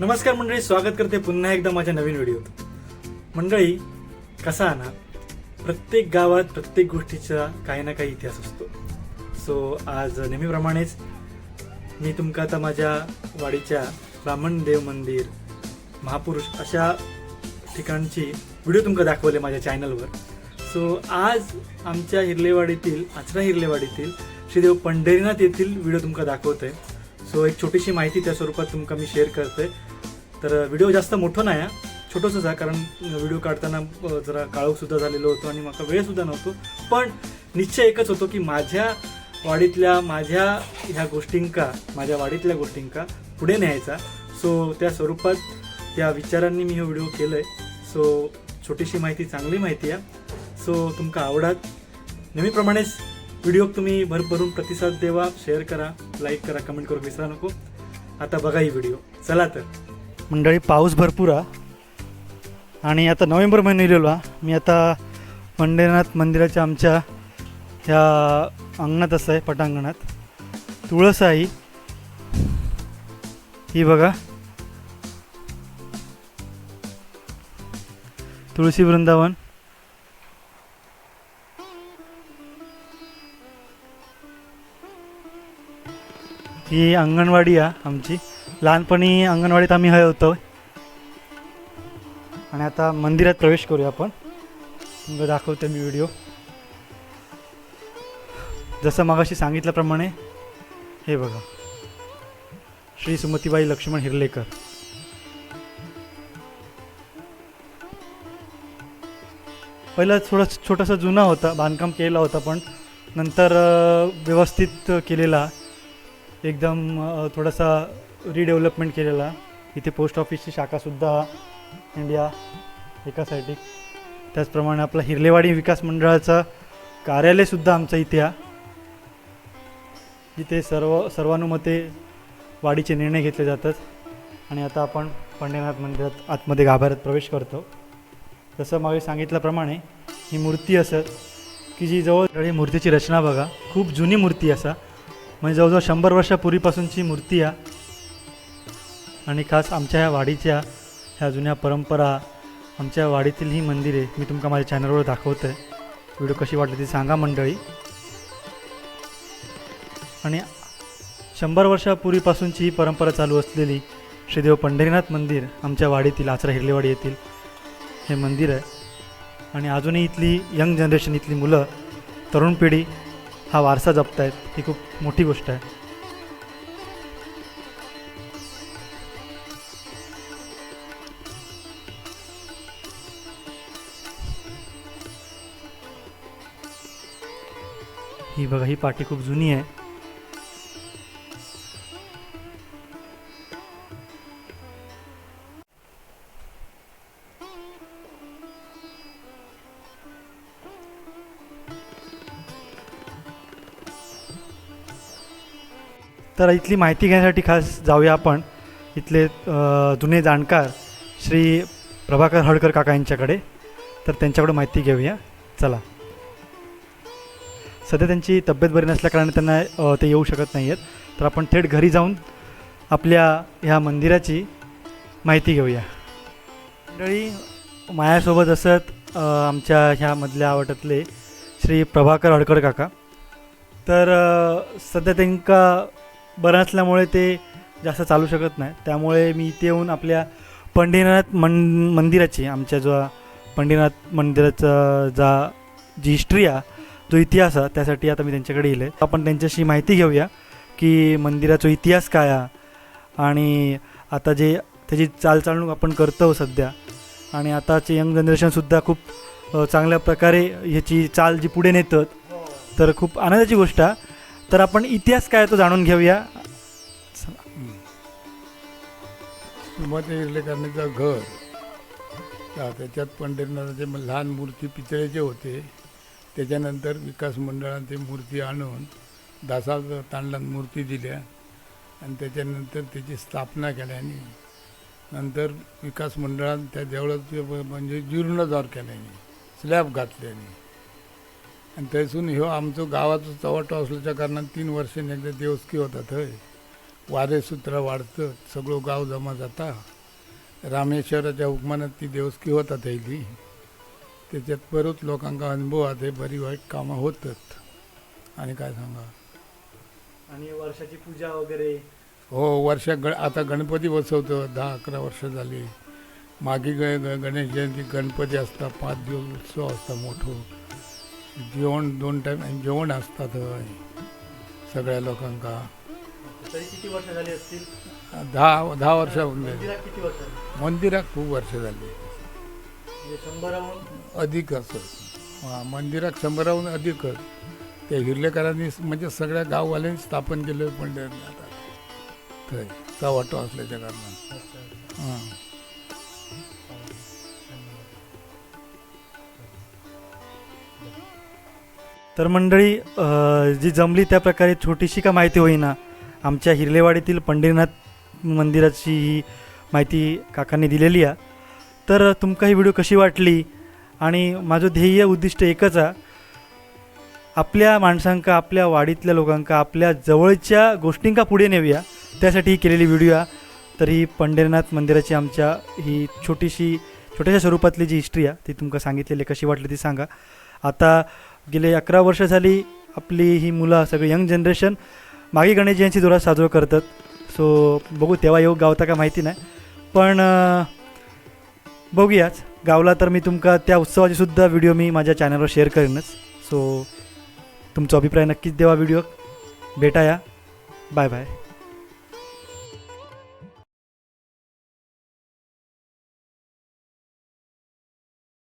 नमस्कार मंडळी स्वागत करते पुन्हा एकदा माझ्या नवीन व्हिडिओत मंडळी कसा ना प्रत्येक गावात प्रत्येक गोष्टीचा काही ना काही इतिहास असतो. सो आज नेहमीप्रमाणेच मी तुमका आता माझ्या वाडीच्या ब्राह्मण देव मंदिर महापुरुष अशा ठिकाणची व्हिडिओ तुमका दाखवले माझ्या चॅनलवर सो आज आमच्या हिरलेवाडीतील आचरा हिरलेवाडीतील श्रीदेव पंढरीनाथ येथील व्हिडिओ तुमका दाखवतोय. सो एक छोटीशी माहिती त्या स्वरूपात तुमका मी शेअर करतोय. तर व्हिडिओ जास्त मोठं नाही हा छोटंसंच आहे कारण व्हिडिओ काढताना जरा काळोखसुद्धा झालेलो होतो आणि मला वेळसुद्धा नव्हतो. पण निश्चय एकच होतो की माझ्या वाडीतल्या माझ्या ह्या गोष्टींका माझ्या वाडीतल्या गोष्टींका पुढे न्यायचा. सो त्या स्वरूपात त्या विचारांनी मी हा व्हिडिओ केलाय. सो छोटीशी माहिती चांगली माहिती आहे. सो तुमका आवडात. नेहमीप्रमाणेच व्हिडिओ तुम्ही भरभरून प्रतिसाद देवा शेअर करा लाईक करा कमेंट करू विसरा नको. आता बघा ही व्हिडिओ. चला तर. मंडळी पाऊस भरपूर आहे आणि आता नोव्हेंबर महिने इलेलो हा मी आता पंढरीनाथ मंदिराच्या आमच्या ह्या अंगणात असं आहे पटांगणात. तुळस आहे ही. ही बघा. तुळशी वृंदावन. ही अंगणवाडी आहे आमची. लहानपणी अंगणवाडीत आम्ही हय होतो. आणि आता मंदिरात प्रवेश करूया आपण. तुम्हाला दाखवतो मी व्हिडिओ. जसं मगाशी सांगितल्याप्रमाणे हे बघा. श्री सुमतीबाई लक्ष्मण हिरलेकर. पहिला थोडा छोटासा जुना होता बांधकाम केलेला होता पण नंतर व्यवस्थित केलेला. एकदम थोडासा रिडेव्हलपमेंट केलेला. इथे पोस्ट ऑफिसची शाखासुद्धा इंडिया एका साईडी त्याचप्रमाणे आपला हिरलेवाडी विकास मंडळाचं कार्यालयसुद्धा आमचं इथे आहे इथे सर्व सर्वानुमते वाढीचे निर्णय घेतले जातात. आणि आता आपण पंढरीनाथ मंदिरात आतमध्ये गाभाऱ्यात प्रवेश करतो. जसं मागे सांगितल्याप्रमाणे ही मूर्ती असत की जी जवळ ही मूर्तीची रचना बघा. खूप जुनी मूर्ती असा. म्हणजे जवळजवळ शंभर वर्षापूर्वीपासूनची मूर्ती आहे आणि खास आमच्या ह्या वाडीच्या ह्या जुन्या परंपरा आमच्या वाडीतील ही मंदिरे मी तुमका माझ्या चॅनलवर दाखवतो आहे व्हिडिओ कशी वाटली ती सांगा मंडळी. आणि शंभर वर्षापूर्वीपासूनची ही परंपरा चालू असलेली श्रीदेव पंढरीनाथ मंदिर आमच्या वाडीतील आचरा हिरलेवाडी येथील हे मंदिर आहे. आणि अजूनही इथली यंग जनरेशन इथली मुलं तरुण पिढी हा वारसा जपत आहेत ही खूप मोठी गोष्ट आहे. ही बघा ही पाटी खूप जुनी आहे. तर इथली माहिती घेण्यासाठी खास जाऊया आपण. इथले जुने जाणकार श्री प्रभाकर हडकर काका यांच्याकडे. तर त्यांच्याकडे माहिती घेऊया. चला. सध्या त्यांची तब्येत बरी नसल्याकारणे त्यांना ते येऊ शकत नाही आहेत तर आपण थेट घरी जाऊन आपल्या ह्या मंदिराची माहिती घेऊया. मंडळी मायासोबत असत आमच्या ह्या मधल्या श्री प्रभाकर हडकर काका. तर सध्या त्यांका बरं असल्यामुळे ते जास्त चालू शकत नाही. त्यामुळे मी इथे येऊन आपल्या पंढरीनाथ मन मंदिराची आमच्या जो पंढरीनाथ मंदिराचा जा जी हिस्ट्री आहे जो इतिहास आहे त्यासाठी आता मी त्यांच्याकडे येईल. आपण त्यांच्याशी माहिती घेऊया की मंदिराचा इतिहास काय आहे आणि आता जे त्याची चालचालणूक आपण करतो सध्या आणि आताचे यंग जनरेशनसुद्धा खूप चांगल्या प्रकारे ह्याची चाल जी पुढे नेतात तर खूप आनंदाची गोष्ट आहे. तर आपण इतिहास काय आहे तो जाणून घेऊया. सुमत इर्लेकरांचं घर त्याच्यात पंढरीनाथाचे लहान मूर्ती पितळेचे होते. त्याच्यानंतर विकास मंडळानं ते मूर्ती आणून दासा तांडलात मूर्ती दिल्या. आणि त्याच्यानंतर त्याची स्थापना केल्याने नंतर विकास मंडळान त्या देवळाचे म्हणजे जीर्णोद्धार केल्याने स्लॅब घातल्याने आणि. थंयसून ह्यो आमचो गावाचो चवाटो असल्याच्या कारणान तीन वर्षांनी एकदा देवस्की होता थंय. वारे सूत्र वाढतं सगळं गाव जमा जाता. रामेश्वराच्या हुकमानात ती देवस्की होता थंयली त्याच्यात परत लोकांका अनुभव आता बरी वाईट कामं होतात. आणि काय सांगा? आणि वर्षाची पूजा वगैरे? हो वर्षा ग आता गणपती बसवतो दहा अकरा वर्ष झाली. मागे ग गणेश जयंती गणपती असता पाच दिवस उत्सव असता मोठं. जेवण दोन टाईम जेवण असतात हय सगळ्या लोकांका. तरी किती वर्ष झाली असतील? दहा दहा वर्ष मंदिरात खूप वर्ष झाली. शंभराहून? अधिक असं. हां मंदिरात शंभराहून अधिकच ते हिरलेकरांनी म्हणजे सगळ्या गाववाल्यांनी स्थापन केलं पंढरनाथ थंय चव्हाटो असल्याच्या कारणान हां. तर मंडळी जी जमली त्या प्रकारे छोटीशी का माहिती होईना आमच्या हिरलेवाडीतील पंढरीनाथ मंदिराची ही माहिती काकांनी दिलेली आहे. तर तुमका ही व्हिडिओ कशी वाटली? आणि माझं ध्येय उद्दिष्ट एकच आहे. आपल्या माणसांका आपल्या वाडीतल्या लोकांका आपल्या जवळच्या गोष्टींका पुढे नेऊया. त्यासाठी ही केलेली व्हिडिओ आहे. तर ही पंढरीनाथ मंदिराची आमच्या ही छोटीशी छोट्याशा स्वरूपातली जी हिस्ट्री आहे ती तुमका सांगितलेली आहे. कशी वाटली ती सांगा. आता गेले अकरा वर्ष झाली आपली ही मुलं सगळी यंग जनरेशन मागे गणेश जयंती जोरात साजरं करतात. सो बघू तेव्हा येऊ गावता का माहिती नाही. पण बघूयाच गावला तर मी तुमका त्या उत्सवाचे सुद्धा व्हिडिओ मी माझ्या चॅनलवर शेअर करेनच. सो तुमचा अभिप्राय नक्कीच देवा व्हिडिओ भेटाया. Bye bye